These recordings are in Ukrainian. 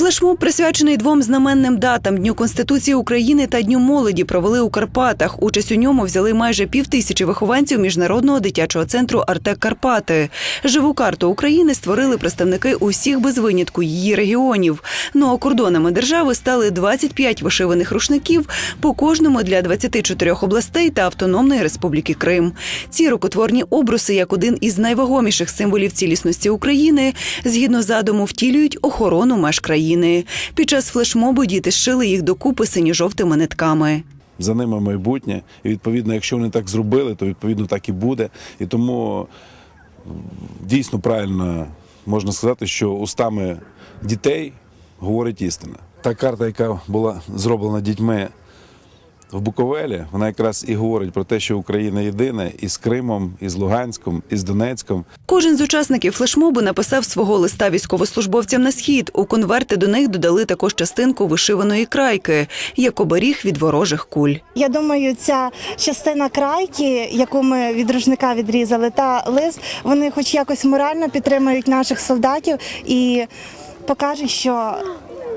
Флешмоб, присвячений двом знаменним датам Дню Конституції України та Дню молоді, провели у Карпатах. Участь у ньому взяли майже півтисячі вихованців міжнародного дитячого центру Артек Карпати. Живу карту України створили представники усіх без винятку її регіонів. Ну а кордонами держави стали 25 вишиваних рушників по кожному для 24 областей та Автономної Республіки Крим. Ці рукотворні обруси, як один із найвагоміших символів цілісності України, згідно задуму втілюють охорону меж країни. Під час флешмобу діти шили їх докупи синьо-жовтими нитками. за ними майбутнє. І відповідно, якщо вони так зробили, то відповідно так і буде. І тому дійсно правильно можна сказати, що устами дітей говорить істина. Та карта, яка була зроблена дітьми в Буковелі, вона якраз і говорить про те, що Україна єдина і з Кримом, і з Луганськом, і з Донецьком. Кожен з учасників флешмобу написав свого листа військовослужбовцям на схід. У конверти до них додали також частинку вишиваної крайки, як оберіг від ворожих куль. Я думаю, ця частина крайки, яку ми від рушника відрізали, та лист, вони хоч якось морально підтримують наших солдатів і покажуть, що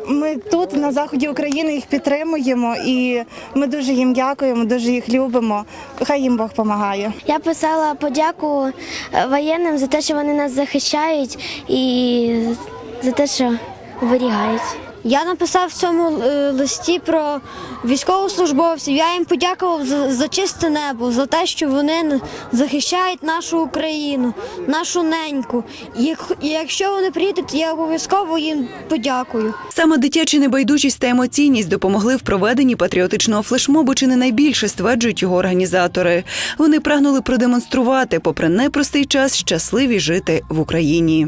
ми тут на заході України їх підтримуємо, і ми дуже їм дякуємо, дуже їх любимо. Хай їм Бог допомагає. Я писала подяку е, воєнним за те, що вони нас захищають і за те, що оберігають. Я написав в цьому е, листі про військовослужбовців. Я їм подякував за, за чисте небо, за те, що вони захищають нашу Україну, нашу неньку. І як- якщо вони приїдуть, я обов'язково їм подякую. Саме дитяча небайдужість та емоційність допомогли в проведенні патріотичного флешмобу чи не найбільше, стверджують його організатори. Вони прагнули продемонструвати, попри непростий час, щасливі жити в Україні.